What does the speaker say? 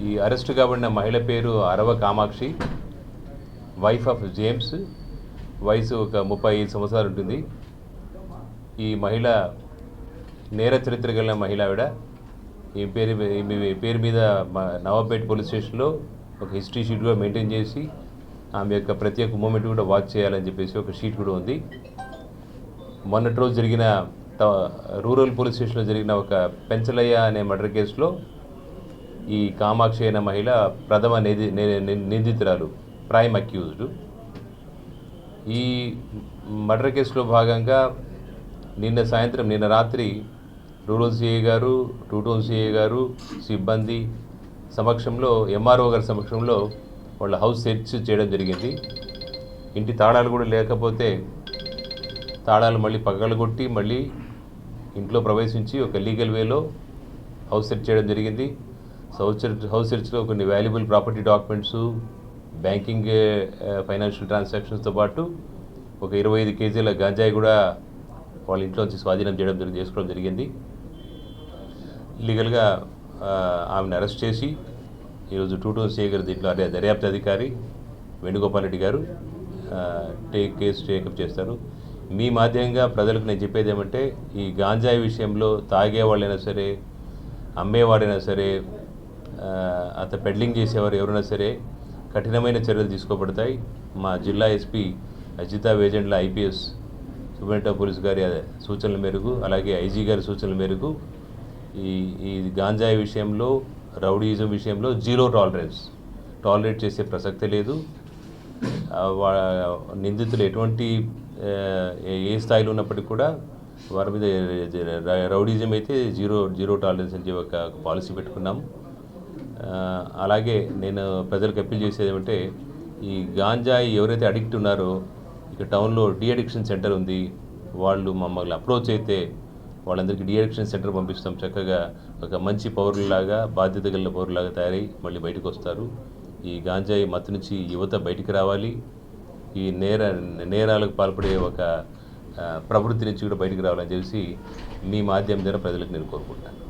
ఈ అరెస్ట్ కాబడిన మహిళ పేరు Arava Kamakshi wife of James వయసు ఒక ముప్పై ఐదు సంవత్సరాలు ఉంటుంది. ఈ మహిళ నేర చరిత్ర కలిగిన మహిళ ఆవిడ. ఈ పేరు మీ- ఈమె పేరు మీద మా పోలీస్ స్టేషన్లో ఒక హిస్టరీ షీట్ కూడా మెయింటైన్ చేసి ఆమె యొక్క ప్రతి ఒక్క మూమెంట్ కూడా వాచ్ చేయాలని చెప్పేసి ఒక షీట్ కూడా ఉంది. మొన్నటి రోజు జరిగిన రూరల్ పోలీస్ స్టేషన్లో జరిగిన ఒక పెంచలయ్య అనే మర్డర్ కేసులో ఈ కామాక్షి అయిన మహిళ ప్రథమ నిధి ని- నిందితురాలు ప్రైమ్ అక్యూజ్డ్. ఈ మర్డర్ కేసులో భాగంగా నిన్న సాయంత్రం నిన్న రాత్రి రూరల్ సిఐ గారు టూ టౌన్ సిఐ గారు సిబ్బంది సమక్షంలో ఎంఆర్ఓ గారి సమక్షంలో వాళ్ళ హౌస్ సెర్చ్ చేయడం జరిగింది. ఇంటి తాళాలు కూడా లేకపోతే తాళాలు మళ్ళీ పగలగొట్టి మళ్ళీ ఇంట్లో ప్రవేశించి ఒక లీగల్ వేలో హౌస్ సెర్చ్ చేయడం జరిగింది. హౌస్ సెర్చ్ హౌస్ సెర్చ్లో కొన్ని valuable property documents banking financial ట్రాన్సాక్షన్స్తో పాటు ఒక ఇరవై ఐదు కేజీల గంజాయి కూడా వాళ్ళ ఇంట్లోంచి స్వాధీనం చేయడం జరిగింది చేసుకోవడం జరిగింది. లీగల్గా ఆమెను అరెస్ట్ చేసి ఈరోజు టూ టూ సిఐ గారు దీంట్లో అదే దర్యాప్తు అధికారి వేణుగోపాల్ రెడ్డి గారు టేక్ కేసు టేకప్ చేస్తారు. మీ మాధ్యమంగా ప్రజలకు నేను చెప్పేది ఏమంటే ఈ గాంజాయి విషయంలో తాగేవాళ్ళైనా సరే అమ్మేవాడైనా సరే అత పెడ్లింగ్ చేసేవారు ఎవరైనా సరే కఠినమైన చర్యలు తీసుకోబడతాయి. మా జిల్లా SP Ajitha Vejendla IPS Subrahmanya police గారి సూచనల మేరకు అలాగే ఐజీ గారి సూచనల మేరకు ఈ ఈ గాంజాయి విషయంలో రౌడీయిజం విషయంలో జీరో టాలరెన్స్. టాలరేట్ చేసే ప్రసక్తే లేదు. వా- నిందితులు ఎటువంటి ఏ- స్థాయిలో ఉన్నప్పటికీ కూడా వారి మీద రౌడీజం అయితే జీరో జీరో టాలరెన్స్ అని చెప్పి ఒక పాలసీ పెట్టుకున్నాం. అలాగే నేను ప్రజలకు అప్పీల్ చేసేది ఏమంటే ఈ గాంజాయి ఎవరైతే అడిక్ట్ ఉన్నారో ఇక టౌన్లో డి అడిక్షన్ సెంటర్ ఉంది వాళ్ళు మమ్మల్ని అప్రోచ్ అయితే వాళ్ళందరికీ డి అడిక్షన్ సెంటర్ పంపిస్తాం. చక్కగా ఒక మంచి పౌరులాగా బాధ్యత గల పౌరులాగా తయారై మళ్ళీ బయటకు వస్తారు. ఈ గాంజాయి మత్తు నుంచి యువత బయటికి రావాలి. ఈ నేర నేరాలకు పాల్పడే ఒక ప్రవృత్తి నుంచి కూడా బయటికి రావాలని చెప్పి మీ మాధ్యమం ద్వారా ప్రజలకు నేను కోరుకుంటాను